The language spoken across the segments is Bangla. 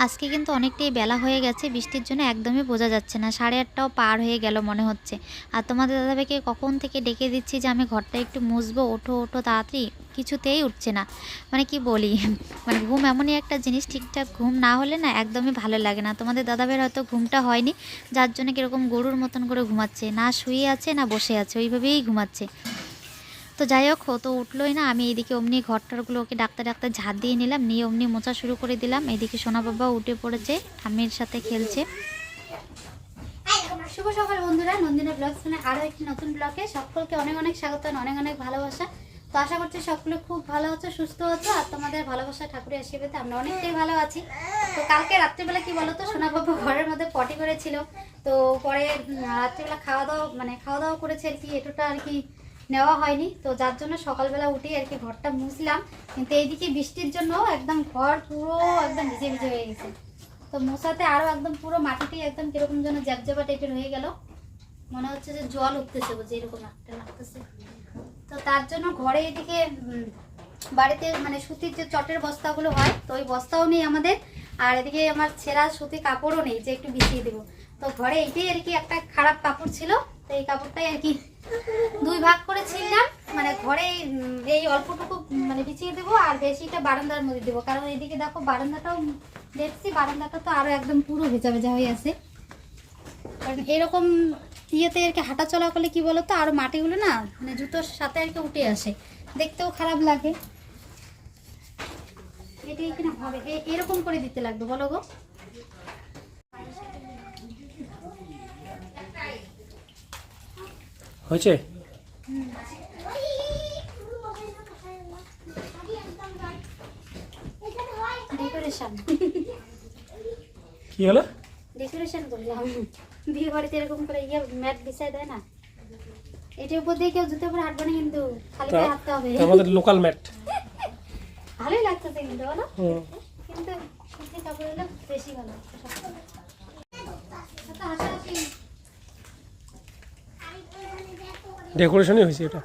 আজকে কিন্তু অনেকটাই বেলা হয়ে গেছে, বৃষ্টির জন্য একদমই বোঝা যাচ্ছে না। সাড়ে আটটাও পার হয়ে গেল মনে হচ্ছে। আর তোমাদের দাদাভাইকে কখন থেকে ডেকে দিচ্ছি যে আমি ঘরটা একটু মুছবো, ওঠো ওঠো তাড়াতাড়ি? কিছুতেই উঠছে না। মানে কি বলি? মানে ঘুম এমনই একটা জিনিস, ঠিকঠাক ঘুম না হলে না একদমই ভালো লাগে না। তোমাদের দাদাভাইয়ের হয়তো ঘুমটা হয়নি, যার জন্য কীরকম গরুর মতন করে ঘুমাচ্ছে। না শুয়ে আছে, না বসে আছে, ওইভাবেই ঘুমাচ্ছে। তো যাই হোক, ও তো উঠলোই না। আমি এদিকে অমনি ঘরটারগুলো ওকে ডাক্তার ডাক্তার ঝাঁট দিয়ে নিলাম, নিয়ে অমনি মোছা শুরু করে দিলাম। এদিকে সোনা বাবা উঠে পড়েছে, আমির সাথে খেলছে। শুভ সকাল বন্ধুরা, নন্দিনা ব্লগ শুনে আরও একটি নতুন ব্লগে সকলকে অনেক অনেক স্বাগত, অনেক অনেক ভালোবাসা। তো আশা করছি সকলে খুব ভালো আছো, সুস্থ আছো, আর তোমাদের ভালোবাসা ঠাকুরের আশীর্বাদে আমরা অনেকটাই ভালো আছি। তো কালকে রাত্রিবেলা কি বলতো, সোনা বাবু ঘরের মধ্যে পটি করেছিল। তো পরে রাত্রিবেলা খাওয়া দাওয়া মানে খাওয়া দাওয়া করেছে আর কি এটুটা আর কি নেওয়া হয়নি। তো যার জন্য সকালবেলা উঠে আর কি ঘরটা মুছলাম। কিন্তু এইদিকে বৃষ্টির জন্য একদম ঘর পুরো একদম ভিজে ভিজে হয়ে গেছে। তো মশাতে আরও একদম পুরো মাটিতেই একদম কীরকম যেন জ্যাবজ্যাবা টাইপের হয়ে গেল। মনে হচ্ছে যে জল উঠতেছে বুঝি এরকম একটা লাগতেছে। তো তার জন্য ঘরে এদিকে বাড়িতে মানে সুতির যে চটের বস্তাগুলো হয়, তো ওই বস্তাও নেই আমাদের। আর এদিকে আমার ছেঁড়া সুতি কাপড়ও নেই, যে একটু বিছিয়ে দেবো। তো ঘরে এইটাই আর কি একটা খারাপ কাপড় ছিল। তো এই কাপড়টাই আর কি দুই ভাগ করে ছিললাম মানে ঘরে এই অল্পটুকু মানে বিছিয়ে দেবো আর বেশিটা বারান্দার মধ্যে দেবো। কারণ এদিকে দেখো বারান্দাটাও দেখছি, বারান্দাটা তো আরও একদম পুরো ভেজা ভেজা হয়ে আছে। কারণ এরকম ইয়েতে আর কি হাঁটা চলা করলে কি তো আরও মাটিগুলো না মানে জুতোর সাথে আর কি উঠে আসে। দেখতেও খারাপ লাগে। এটাই কিনা হবে এরকম করে দিতে লাগবে, বলো গো। হয়েছে? কি হলো? ডেকোরেশন করলাম। বিয়ে বাড়িতে এরকম করে ইয়ে ম্যাট বিছাই দেয় না। এটার উপর দিয়ে কেউ জুতো পরে হাঁটবে না কিন্তু খালি পায়ে হাঁটতে হবে। আমাদের লোকাল ম্যাট। ভালোই লাগতেছে কিন্তু বলো? কিন্তু সুতি কাপড় হলে বেশি ভালো। ডেকোরেশনই হয়েছে এটা।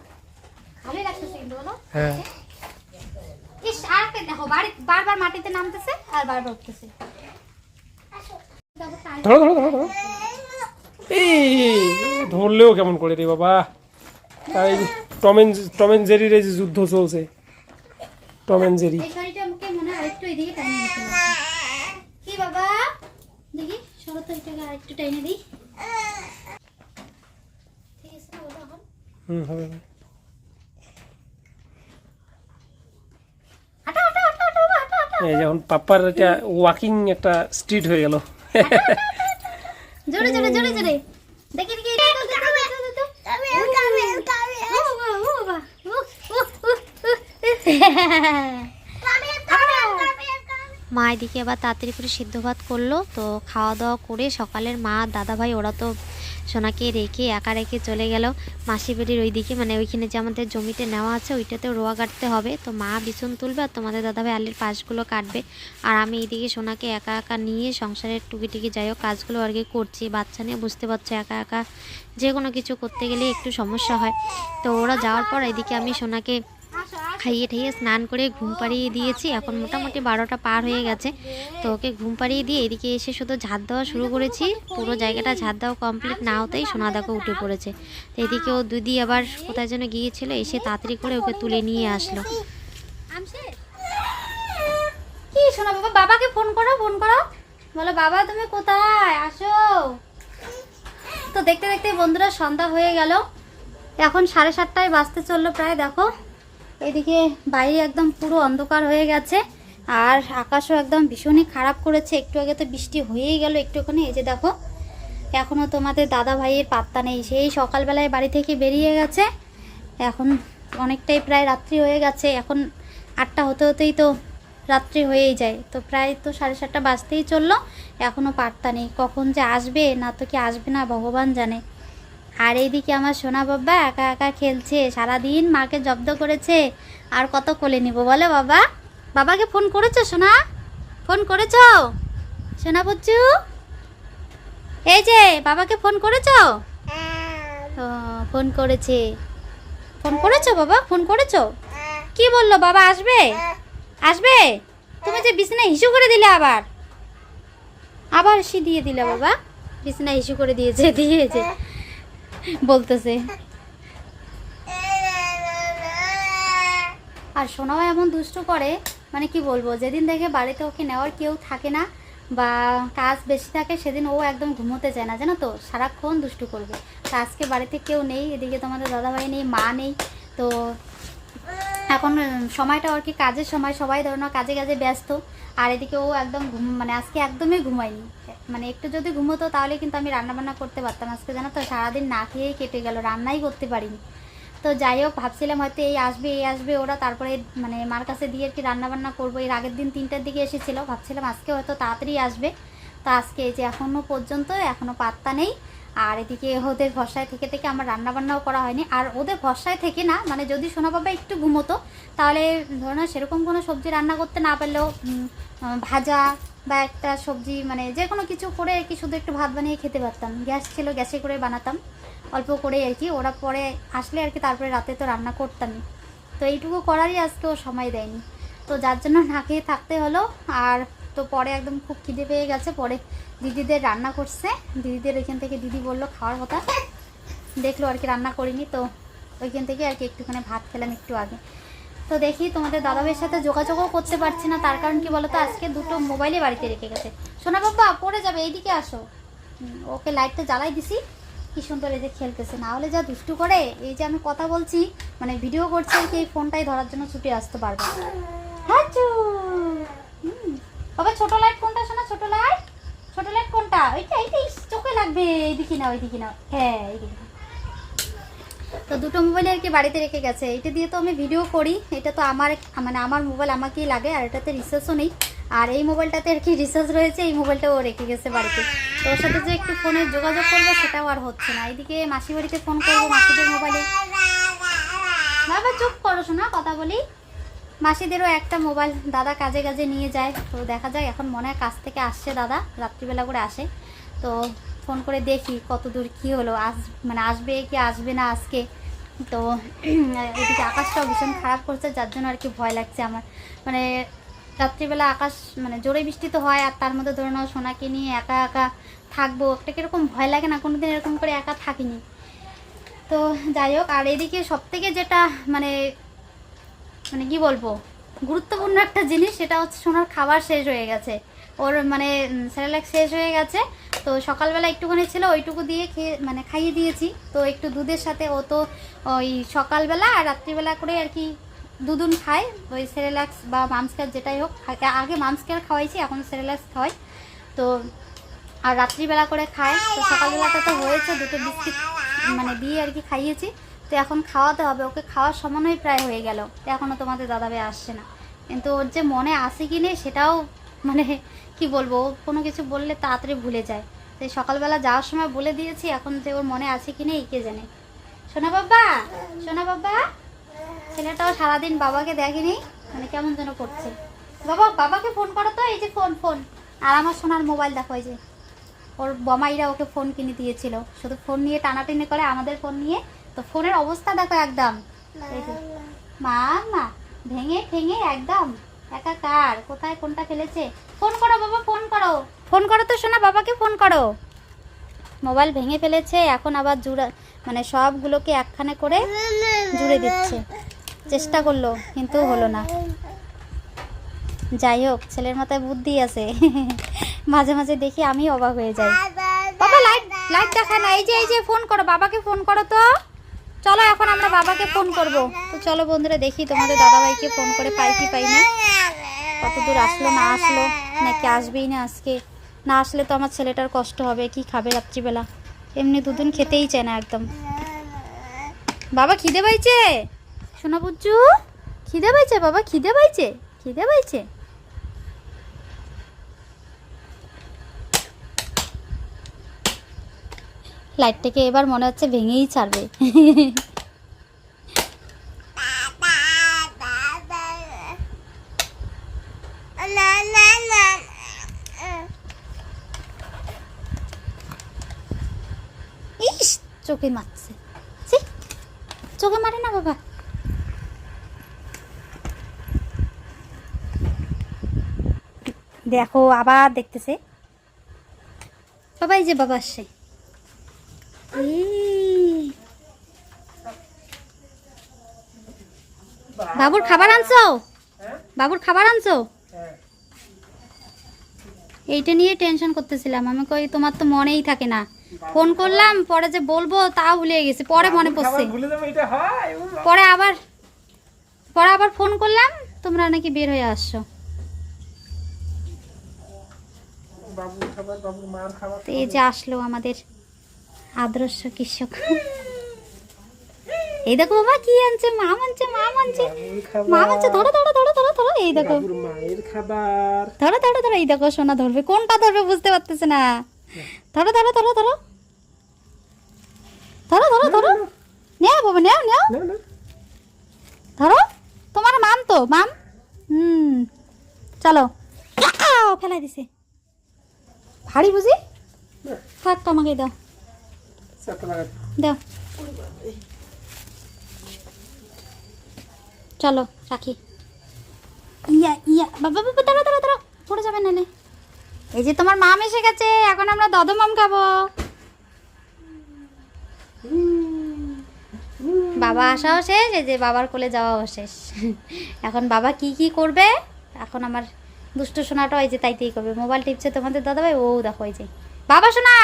হ্যাঁ। দেখো বারবার মাটিতে নামতেছে আর বারবার উঠতেছে। ধরো ধরো ধরো ধরো। এই ধরলেও কেমন করে রে বাবা। তাই টমেন টমেন জেরির এই যে যুদ্ধ চলছে। Tom and Jerry. কি বাবা? দেখি সরো তো এটাকে আরেকটু টাইনে দিই ঠিক আছে না বলো এখন হুম হবে এই যখন পাপ্পার এটা ওয়াকিং একটা স্ট্রিট হয়ে গেল। জোরে জোরে দেখি দেখি। মা এদিকে আবার তাড়াতাড়ি করে সিদ্ধ ভাত করল তো খাওয়া দাওয়া করে সকালের মা দাদা ভাই ওরা তো সোনাকে রেখে একা রেখে চলে গেল। মাসি বাড়ির ওইদিকে মানে ওইখানে যে আমাদের জমিতে নেওয়া আছে, ওইটাতেও রোয়া কাটতে হবে। তো মা বিছন তুলবে আর তোমাদের দাদাভাই আলির পাশগুলো কাটবে। আর আমি এইদিকে সোনাকে একা একা নিয়ে সংসারের টুকিটিকি যাই হোক, কাজগুলো আর কি করছি। বাচ্চা নিয়ে বুঝতে পারছ, একা একা যে কোনো কিছু করতে গেলে একটু সমস্যা হয়। তো ওরা যাওয়ার পর এদিকে আমি সোনাকে খাইয়ে ঠাইয়ে স্নান করে ঘুম পাড়িয়ে দিয়েছি। এখন মোটামুটি বারোটা পার হয়ে গেছে। তো ওকে ঘুম পাড়িয়ে দিয়ে এদিকে এসে শুধু ঝাড় দেওয়া শুরু করেছি। পুরো জায়গাটা ঝাড় দেওয়া কমপ্লিট না হতেই সোনাদাকে উঠে পড়েছে। তো এদিকে ও দিদি আবার কোথায় যেন গিয়েছিল, এসে তাড়াতাড়ি করে ওকে তুলে নিয়ে আসলো। কি শোনো বাবা, বাবাকে ফোন করো ফোন করো। বলো, বাবা, তুমি কোথায়? আসো। তো দেখতে দেখতে বন্ধুরা সন্ধ্যা হয়ে গেল। এখন সাড়ে সাতটায় বাজতে চলল প্রায়, দেখো। এদিকে বাইরে একদম পুরো অন্ধকার হয়ে গেছে, আর আকাশও একদম ভীষণই খারাপ করেছে। একটু আগে তো বৃষ্টি হয়েই গেল একটুখানি, এই যে দেখো এখনও তোমাদের দাদা ভাইয়ের পাত্তা নেই। সেই সকালবেলায় বাড়ি থেকে বেরিয়ে গেছে, এখন অনেকটাই প্রায় রাত্রি হয়ে গেছে। এখন আটটা হতে হতেই তো রাত্রি হয়েই যায়। তো প্রায় তো সাড়ে সাতটা বাজতেই চলল এখনও পাত্তা নেই। কখন যে আসবে, না তো কি আসবে না, ভগবান জানে। আর এইদিকে আমার সোনা বাবা একা একা খেলছে, সারাদিন মাকে জব্দ করেছে। আর কত কোলে নিব বলে বাবা? বাবাকে ফোন করেছ সোনা? ফোন করেছ? সোনা বুচ্চু? এই যে, বাবাকে ফোন করেছ? ও, ফোন করেছে। ফোন করেছ বাবা? ফোন করেছ? কি বলল বাবা, আসবে? আসবে? তুমি যে বিছানায় হিসু করে দিলে আবার। আবার সে দিয়ে দিলে বাবা। বিছনা ইস্যু করে দিয়েছে দিয়েছে। বলতেছে। আর সোনাও এমন দুষ্টু করে মানে কি বলব, যেদিন দেখে বাড়িতে ওকে নেওয়ার কেউ থাকে না বা কাজ বেশি থাকে, সেদিন ও একদম ঘুমোতে চায় না, জানো তো? সারাক্ষণ দুষ্টু করবে। তা আজকে বাড়িতে কেউ নেই, এদিকে তোমাদের দাদাভাই নেই, মা নেই, তো এখন সময়টা আর কি কাজের সময়? সবাই ধরো না কাজে কাজে ব্যস্ত। আর এদিকে ও একদম ঘুম মানে আজকে একদমই ঘুমায়নি। মানে একটু যদি ঘুমোতো তাহলে কিন্তু আমি রান্না বান্না করতে পারতাম। আজকে জানো তো, সারাদিন না খেয়েই কেটে গেল, রান্নাই করতে পারিনি। তো যাই হোক, ভাবছিলাম হয়তো এই আসবে এই আসবে, ওরা তারপরে মানে মার কাছে দিয়ে আর কি রান্না বান্না করব। এর আগের দিন তিনটার দিকে এসেছিল, ভাবছিলাম আজকে হয়তো তাড়াতাড়ি আসবে। তো আজকে যে এখনও পর্যন্ত এখনও পাত্তা নেই। আর এদিকে ওদের ভরসায় থেকে থেকে আমার রান্নাবান্নাও করা হয়নি। আর ওদের ভরসায় থেকে না মানে যদি সোনা বাবা একটু ঘুমোতো, তাহলে ধরো না সেরকম কোনো সবজি রান্না করতে না পারলেও ভাজা বা একটা সবজি মানে যে কোনো কিছু করে আর কি শুধু একটু ভাত বানিয়ে খেতে পারতাম। গ্যাস ছিল, গ্যাসে করে বানাতাম। অল্প করে আর কি, ওরা পরে আসলে আর কি তারপরে রাতে তো রান্না করতামই তো এইটুকু করারই আজকে ও সময় দেয়নি। তো যার জন্য না খেয়ে থাকতে হলো। আর তো পরে একদম খুব খিদে পেয়ে গেছে, পরে দিদিদের রান্না করছে। দিদিদের ওইখান থেকে দিদি বলল খাওয়ার কথা। দেখল আর কি রান্না করিনি, তো ওইখান থেকে আর কি একটুখানি ভাত খেলাম একটু আগে। তো দেখি তোমাদের দাদাবের সাথে যোগাযোগও করতে পারছি না, তার কারণ কি বলো তো আজকে দুটো মোবাইলে বাড়িতে রেখে গেছে। সোনা বাবা, পড়ে যাবে, এইদিকে আসো। ওকে লাইটটা জ্বালাই দিছি। কি সুন্দর এই যে খেলতেছে, না হলে যা দুষ্টু করে। এই যে আমি কথা বলছি মানে ভিডিও করছি আর কি, এই ফোনটাই ধরার জন্য ছুটে আসতে পারবে হুম। বাবা, ছোট লাইট কোনটা শোনা ছোট লাইট ছোট লাইট কোনটা? ওইটা এইটা চোখে লাগবে। এইদিকে না ওইদিকে না হ্যাঁ এইদিকে। তো দুটো মোবাইল আর কি বাড়িতে রেখে গেছে। এটা দিয়ে তো আমি ভিডিও করি। এটা তো আমার মানে আমার মোবাইল আমাকেই লাগে, আর এটাতে রিচার্জও নেই। আর এই মোবাইলটাতে আর কি রিচার্জ রয়েছে, এই মোবাইলটা ও রেখে গেছে বাড়িতে। তো ওর সাথে যে একটু ফোনে যোগাযোগ করব, সেটাও আর হচ্ছে না। এইদিকে মাসি বাড়িতে ফোন করব মাসিদের মোবাইলে বাবা, চুপ করো শোনা কথা বলি। মাসিদেরও একটা মোবাইল দাদা কাজে কাজে নিয়ে যায়। তো দেখা যায় এখন মনে হয় কাজ থেকে আসছে দাদা, রাত্রিবেলা করে আসে। তো ফোন করে দেখি কত দূর কী হলো আস মানে আসবে কি আসবে না আজকে। তো এদিকে আকাশটাও ভীষণ খারাপ করছে, যার জন্য আর কি ভয় লাগছে আমার। মানে রাত্রিবেলা আকাশ মানে জোরে বৃষ্টি তো হয়, আর তার মধ্যে ধরে নাও সোনাকে নিয়ে একা একা থাকব, একটা কীরকম ভয় লাগে না, কোনোদিন এরকম করে একা থাকিনি। তো যাই হোক, আর এদিকে সব থেকে যেটা মানে মানে কি বলব? গুরুত্বপূর্ণ একটা জিনিস, সেটা হচ্ছে সোনার খাবার শেষ হয়ে গেছে। ওর মানে স্যারেলাক শেষ হয়ে গেছে। তো সকালবেলা একটুখানি ছিল, ওইটুকু দিয়ে খেয়ে মানে খাইয়ে দিয়েছি। তো একটু দুধের সাথে, ও তো ওই সকালবেলা আর রাত্রিবেলা করে আর কি দুধুন খায়। ওই সেরেলাক্স বা মামস্কার যেটাই হোক আগে- আগে মামস্কার খাওয়াইছি, এখন সেরেলাক্স খাওয়াই। তো, আর রাত্রিবেলা করে খায়। তো সকালবেলাটা তো হয়েছে, দুটো বিস্কিট মানে দিয়ে আর কি খাইয়েছি। তো এখন খাওয়াতে হবে। ওকে খাওয়ার সময়ই প্রায় হয়ে গেল। তো এখনও তোমাদের দাদাভাই আসছে না। কিন্তু ওর যে মনে আসে কি নেই সেটাও মানে কি বলব কোনো কিছু বললে তাড়াতাড়ি ভুলে যায়। তো সকালবেলা যাওয়ার সময় বলে দিয়েছি এখন যে ওর মনে আছে কি নেই কে জানে। সোনা বাবা সোনা বাবা। ছেলেটাও সারাদিন বাবাকে দেখেনি মানে কেমন যেন করছে। বাবা, বাবাকে ফোন করো তো, এই যে ফোন ফোন আর আমার সোনার মোবাইল দেখো যে। ওর বমাইরা ওকে ফোন কিনে দিয়েছিল। শুধু ফোন নিয়ে টানাটানি করে, আমাদের ফোন নিয়ে তো ফোনের অবস্থা দেখো একদম। মা মা ভেঙে ভেঙে একদম একাকার কোথায় কোনটা ফেলেছে? ফোন করো বাবা, ফোন করো। ফোন করো তো শোনা বাবাকে ফোন করো। মোবাইল ভেঙে ফেলেছে, এখন আবার জুড়া মানে সবগুলোকে একখানে করে জুড়ে দিচ্ছে। চেষ্টা করল, কিন্তু হলো না। যাই হোক, ছেলের মাথায় বুদ্ধি আছে। মাঝে মাঝে দেখি আমি অবাক হয়ে যাই। বাবা লাইট লাইট দেখা না এই যে এই যে, ফোন করো, বাবাকে ফোন করো তো। চলো এখন আমরা বাবাকে ফোন করব। তো চলো বন্ধুরা, দেখি তোমাদের দাদাভাইকে ফোন করে পাই কি পাই না। কত দূর আসলো, না আসলো, নাকি আসবেই না আজকে? না আসলে তো আমার ছেলেটার কষ্ট হবে, কি খাবে রাত্রিবেলা? এমনি দুদিন খেতেই চায় না একদম। বাবা, খিদে পাইছে? শোনা বুজ্জু? খিদে পাইছে বাবা? খিদে পাইছে? খিদে পাইছে? লাইটটাকে এবার মনে হচ্ছে ভেঙেই ছাড়বে। ইস, চোখে মারছে। চোখে মারে না বাবা। দেখো, আবার দেখতেছে। বাবা এই যে বাবা আসছে। বাবুর খাবার আনছো? বাবুর খাবার আনছো? এইটা নিয়ে টেনশন করতেছিলাম। আমি কই তোমার তো মনেই থাকে না। ফোন করলাম পরে যে বলব তাও ভুলে গেছি। পরে মনে পড়ছে। পরে আবার পরে আবার ফোন করলাম তোমরা নাকি বের হয়ে আসছো। বাবুর খাবার বাবুর মার খাবার তো এই যে আসলো আমাদের আদর্শ কৃষক। এই দেখো বাবা কি আনছে? মাম আনছে মাম আনছে। মাম আনছে ধরো ধরো ধরো ধরো ধরো এই দেখো। মায়ের খাবার। ধরো ধরো ধরো এই দেখো সোনা ধরবে। কোনটা ধরবে বুঝতে পারতেছে না। ধরো ধরো ধরো ধরো। ধরো ধরো ধরো। নেও বাবা নেও নেও। ধরো তোমার মাম তো মাম। হুম চলো। ফেলাই দিছে। ভারী বুঝি? থাক আমাকে দাও। দাও। চলো, রাখি। ইয়া ইয়া বাবা বাবা দাঁড়া দাঁড়া দাঁড়া পড়ে যাবে নালে। এই যে তোমার মাম এসে গেছে, এখন আমরা দদ মাম খাব। বাবা আসাও শেষ, এই যে বাবার কোলে যাওয়াও শেষ। এখন বাবা কি কি করবে? এখন আমার দুষ্ট সোনাটা ওই যে তাইতেই করবে। মোবাইল টিপছে তোমাদের দাদা ভাই ও দেখো ওই যে। বাবা সোনা!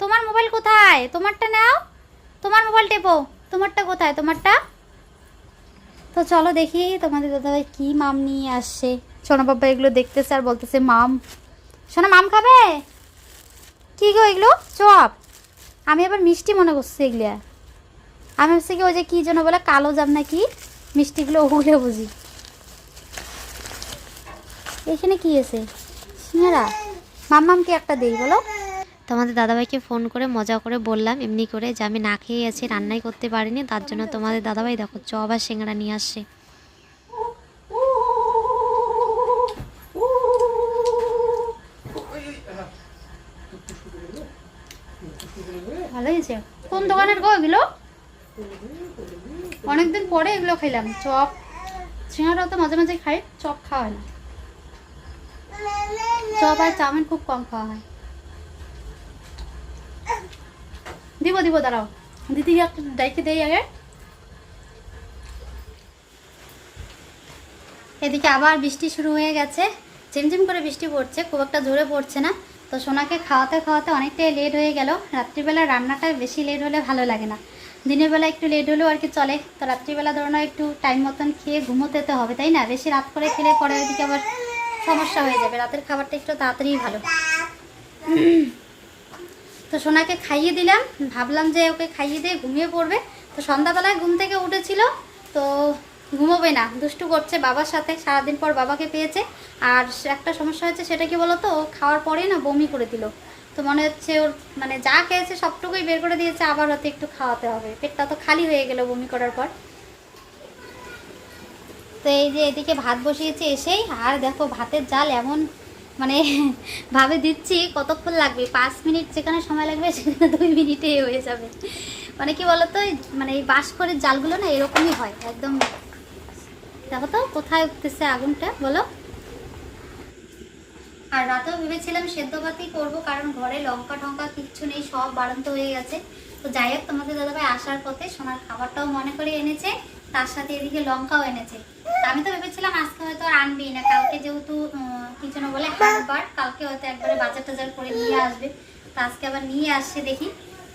তোমার মোবাইল কোথায়? তোমারটা নাও। তোমার মোবাইল টেপো তোমারটা কোথায়? তোমারটা? তো চলো দেখি তোমাদের দাদাভাই কি মাম নিয়ে আসছে সোনা বাবা এগুলো দেখতেছে আর বলতেছে, মাম, সোনা, মাম খাবে? কি গো এগুলো? চপ। আমি আবার মিষ্টি মনে করছি এগুলো। আমি ভাবছি কি ওই যে কী যেন বলে, কালো জাম না কি মিষ্টিগুলো ওগুলো বুঝি। এখানে কি আছে? সিঙ্গারা। মাম্মামকে একটা দেই, বলো। তোমাদের দাদাভাইকে ফোন করে, মজা করে বললাম, এমনি করে যে আমি না খেয়ে আছি, রান্নাই করতে পারিনি, তার জন্য তোমাদের দাদাভাই দেখো চপ আর সিঙ্গারা নিয়ে আসছে। কোন দোকানের গো এগুলো? অনেকদিন পরে এগুলো খেলাম চপ। সিঙ্গারাও তো মাঝে মাঝে খাই, চপ খাওয়া হয় না। চপ আর চাউমিন খুব কম খাওয়া হয়। দিব দিব, দাঁড়াও। দিদি ডাইকে দেই আগে। এদিকে আবার বৃষ্টি শুরু হয়ে গেছে। ঝিমঝিম করে বৃষ্টি পড়ছে, খুব একটা জোরে পড়ছে না। তো সোনাকে খাওয়াতে খাওয়াতে অনেকটাই লেট হয়ে গেল। রাত্রিবেলা রান্নাটা বেশি লেট হলে ভালো লাগে না। দিনের বেলা একটু লেট হলেও আর কি চলে। তো রাত্রিবেলা ধরো না, একটু টাইম মতন খেয়ে ঘুমোতে তো হবে, তাই না? বেশি রাত করে খেলে পরে ওইদিকে আবার সমস্যা হয়ে যাবে। রাতের খাবারটা একটু তাড়াতাড়ি ভালো। তো সোনাকে খাইয়ে দিলাম। ভাবলাম যে ওকে খাইয়ে দিয়ে ঘুমিয়ে পড়বে। তো সন্ধ্যাবেলায় ঘুম থেকে উঠেছিল। তো ঘুমোবে না, দুষ্টু করছে বাবার সাথে, সারাদিন পর বাবাকে পেয়েছে। আর একটা সমস্যা হয়েছে সেটা কি বলতো, ও খাওয়ার পরে না বমি করে দিল। তো মনে হচ্ছে ওর মানে যা খেয়েছে সবটুকুই বের করে দিয়েছে, আবার হয়তো একটু খাওয়াতে হবে। পেটটা তো খালি হয়ে গেল বমি করার পর। তো এই যে এদিকে ভাত বসিয়েছে এসেই, আর দেখো ভাতের জাল এমন মানে ভাবে দিচ্ছি, কতক্ষণ লাগবে? পাঁচ মিনিট যেখানে সময় লাগবে, সেখানে দুই মিনিটেই হয়ে যাবে। মানে কি বলতো মানে এই বাঁশ করে জালগুলো না এরকমই হয়, একদম। দেখো তো, কোথায় উঠতেছে আগুনটা, বলো। আর রাতেও ভেবেছিলাম সেদ্ধ ভাতই করব, কারণ ঘরে লঙ্কা টঙ্কা কিচ্ছু নেই, সব বাড়ন্ত হয়ে গেছে। তো যাই হোক, তোমাদের দাদাভাই আসার পথে সোনার খাবারটাও মনে করে এনেছে। তার সাথে এদিকে লঙ্কাও এনেছে। আমি তো ভেবেছিলাম আজকে হয়তো আর আনবি না কালকে যেহেতু উম, কি যেন বলে হাটবার কালকে হয়তো একবারে বাজার টাজার করে নিয়ে আসবে। তো আজকে আবার নিয়ে আসছে দেখি।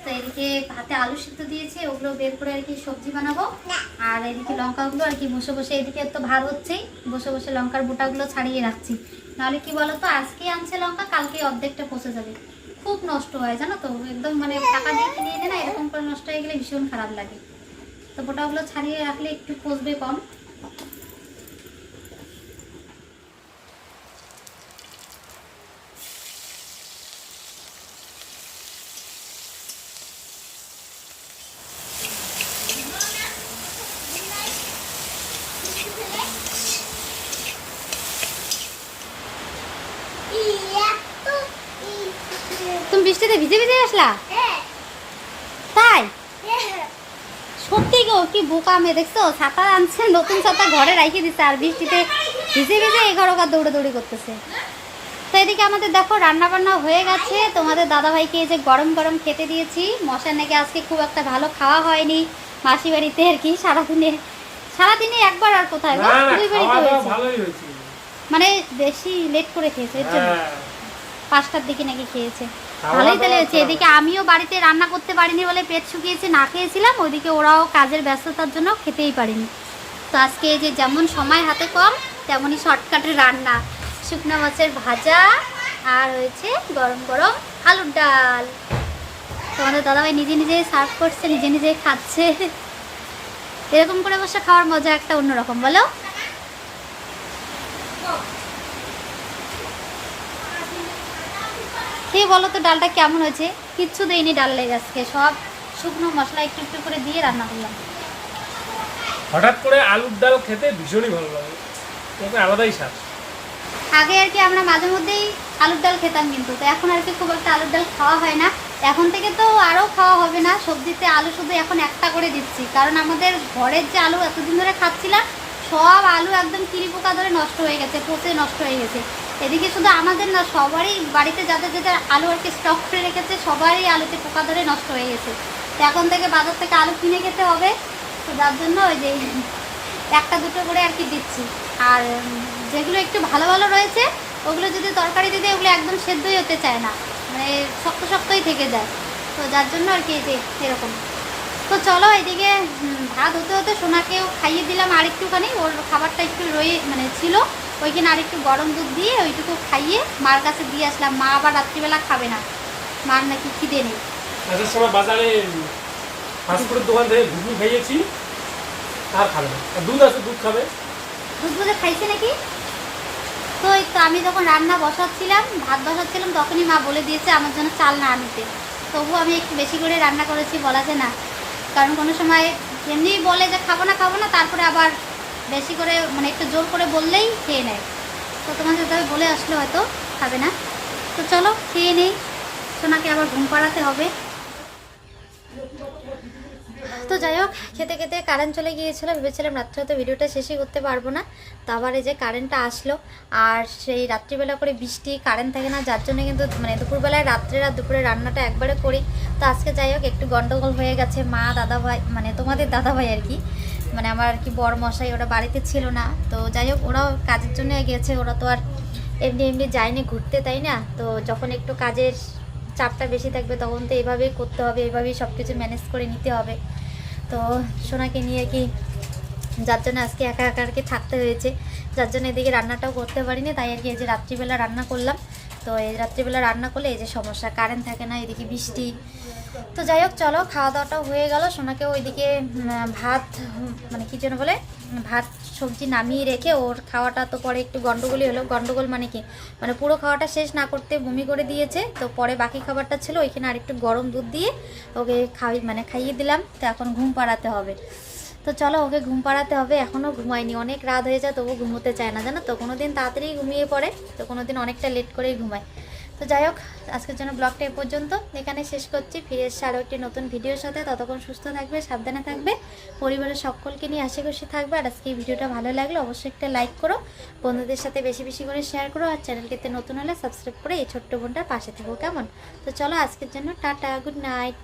তো এদিকে ভাতে আলু সিদ্ধ দিয়েছে ওগুলো বের করে আর কি সবজি বানাবো। আর এদিকে লঙ্কাগুলো আর কি বসে বসে এদিকে তো ভার হচ্ছেই বসে বসে লঙ্কার বোটাগুলো ছাড়িয়ে রাখছি। নাহলে কি বলতো আজকে আনছে লঙ্কা কালকে অর্ধেকটা পচে যাবে। খুব নষ্ট হয় জানো তো একদম মানে টাকা দিয়ে কিনে এনে না এরকম করে নষ্ট হয়ে গেলে ভীষণ খারাপ লাগে। তো বোটাগুলো ছাড়িয়ে রাখলে একটু পচবে কম। তুমি বৃষ্টিতে ভিজে ভিজে আসলা তাই সত্যি গো কি বোকা মেয়ে দেখছ? ছাতা আনছে নতুন ছাতা ঘরে রাখিয়ে দিচ্ছে আর বৃষ্টিতে ভিজে ভিজে দৌড়ি করতেছে। তো এদিকে আমাদের দেখো রান্না বান্না হয়ে গেছে। তোমাদের দাদাভাইকে এই যে গরম গরম খেতে দিয়েছি। মশার নাকি আজকে খুব একটা ভালো খাওয়া হয়নি। মাসি বাড়িতে আর কি সারাদিনে সারাদিনে একবার আর কোথায় গো? দুই বাড়িতে হয়েছে। মানে বেশি লেট করে খেয়েছে এর জন্য। হ্যাঁ, পাঁচটার দিকে নাকি খেয়েছে। ভালোই তাহলে হয়েছে এদিকে আমিও বাড়িতে রান্না করতে পারিনি বলে পেট শুকিয়েছে না খেয়েছিলাম ওইদিকে ওরাও কাজের ব্যস্ততার জন্য খেতেই পারিনি। তো আজকে যে যেমন সময় হাতে কম তেমনই শর্টকাটের রান্না। শুকনো মাছের ভাজা আর হয়েছে গরম গরম আলুর ডাল। তোমাদের দাদাভাই নিজে নিজে সার্ভ করছে নিজে নিজে খাচ্ছে। এরকম করে বসে খাওয়ার মজা একটা অন্যরকম বলো? খেয়ে বলো তো ডালটা কেমন হয়েছে? কিচ্ছু দেয়নি ডাল লেগে আজকে সব শুকনো মশলা একটু একটু করে দিয়ে রান্না করলাম। হঠাৎ করে আলুর ডাল খেতে ভীষণই ভালো লাগে। এটা আলাদাই স্বাদ। আগে আর কি আমরা মাঝে মধ্যেই আলুর ডাল খেতাম কিন্তু তো এখন আর কি খুব একটা আলুর ডাল খাওয়া হয় না। এখন থেকে তো আরও খাওয়া হবে না সবজিতে আলু শুধু এখন একটা করে দিচ্ছি। কারণ আমাদের ঘরের যে আলু এতদিন ধরে খাচ্ছিলাম সব আলু একদম কিরি পোকা ধরে নষ্ট হয়ে গেছে পচে নষ্ট হয়ে গেছে। এদিকে শুধু আমাদের না, সবারই বাড়িতে যাদের যাদের আলু আর কি স্টক করে রেখেছে, সবারই আলুতে পোকা ধরে নষ্ট হয়ে গেছে। তো এখন থেকে বাজার থেকে আলু কিনে খেতে হবে। তো যার জন্য ওই যে একটা দুটো করে আর কি দিচ্ছি। আর যেগুলো একটু ভালো ভালো রয়েছে, ওগুলো যদি তরকারি দিতে, ওগুলো একদম সেদ্ধই হতে চায় না। মানে শক্ত শক্তই থেকে যায়। তো যার জন্য আর কি যে এরকম। তো চলো এদিকে ভাত হতে হতে সোনাকেও খাইয়ে দিলাম আর একটুখানি ওর খাবারটা একটু রয়ে মানে ছিল। ওইখানে আর একটু গরম দুধ দিয়ে ওইটুকু খাইয়ে মার কাছে দিয়ে আসলাম। মা আবার রাত্রিবেলা খাবে না। মার নাকি খিদে নেই। সময় বাজারে ফাস্টফুডের দোকান থেকে ঘুগনি খাইয়েছি আর খাবে না। দুধ আছে দুধ খাবে। দুধ বোধে খাইছে নাকি? তো এই তো আমি যখন রান্না বসাচ্ছিলাম ভাত বসাচ্ছিলাম তখনই মা বলে দিয়েছে আমার জন্য চাল না আনতে। তবু আমি একটু বেশি করে রান্না করেছি বলা যায় না। কারণ কোনো সময় এমনি বলে যে খাব না খাব না তারপরে আবার বেশি করে মানে একটু জোর করে বললেই খেয়ে নেয়। তো তোমার সাথে বলে আসলে হয়তো খাবে না। তো চলো, খেয়ে নেই। সোনাকে আবার ঘুম পাড়াতে হবে। তো যাই হোক, খেতে খেতে কারেন্ট চলে গিয়েছিল। ভেবেছিলাম রাত্রে হয়তো ভিডিওটা শেষই করতে পারব না। তো আবার এই যে কারেন্টটা আসলো, আর সেই রাত্রিবেলা করে বৃষ্টি কারেন্ট থাকে না, যার জন্য কিন্তু মানে দুপুরবেলায় রাত্রে আর দুপুরে রান্নাটা একবারে করি। তো আজকে যাই হোক, একটু গন্ডগোল হয়ে গেছে। মা দাদা ভাই মানে তোমাদের দাদা ভাই আর কি। মানে আমার আর কি বর মশাই ওরা বাড়িতে ছিল না। তো যাই হোক, ওরাও কাজের জন্য গেছে ওরা তো আর এমনি এমনি যায়নি ঘুরতে, তাই না? তো যখন একটু কাজের চাপটা বেশি থাকবে, তখন তো এভাবেই করতে হবে, এভাবেই সব কিছু ম্যানেজ করে নিতে হবে। তো সোনাকে নিয়ে কি যার জন্য আজকে একা একা আর কি থাকতে হয়েছে। যার জন্য এদিকে রান্নাটাও করতে পারিনি, তাই আর কি এই যে রাত্রিবেলা রান্না করলাম। তো এই রাত্রিবেলা রান্না করলে এই যে সমস্যা কারেন্ট থাকে না, এদিকে বৃষ্টি। তো যাই হোক, চলো খাওয়া দাওয়াটাও হয়ে গেল। সোনাকে ওইদিকে ভাত মানে কি যেন বলে, ভাত, সবজি নামিয়ে রেখে ওর খাওয়াটা তো পরে একটু গন্ডগোলই হলো। গন্ডগোল মানে কি? মানে পুরো খাওয়াটা শেষ না করতে বমি করে দিয়েছে। তো পরে বাকি খাবারটা ছিল, ওইখানে আরেকটু গরম দুধ দিয়ে ওকে খাই মানে খাইয়ে দিলাম। তো এখন ঘুম পাড়াতে হবে। তো চলো ওকে ঘুম পাড়াতে হবে এখনও ঘুমায়নি। অনেক রাত হয়ে যায় তবু ঘুমোতে চায় না, জানো তো? কোনো দিন তাড়াতাড়ি ঘুমিয়ে পড়ে, তো কোনো দিন অনেকটা লেট করেই ঘুমায়। তো যাই হোক, আজকের জন্য ব্লগটা এ পর্যন্ত। এখানে শেষ করছি। ফিরে এসছে আরও একটি নতুন ভিডিওর সাথে ততক্ষণ সুস্থ থাকবে, সাবধানে থাকবে। পরিবারের সকলকে নিয়ে হাসি খুশি থাকবে। আর আজকে এই ভিডিওটা ভালো লাগলে, অবশ্যই একটা লাইক করো। বন্ধুদের সাথে বেশি বেশি করে শেয়ার করো। আর চ্যানেলটিতে নতুন হলে সাবস্ক্রাইব করে এই ছোট্ট বোনটার পাশে থাকো, কেমন? তো চলো, আজকের জন্য টাটা গুড নাইট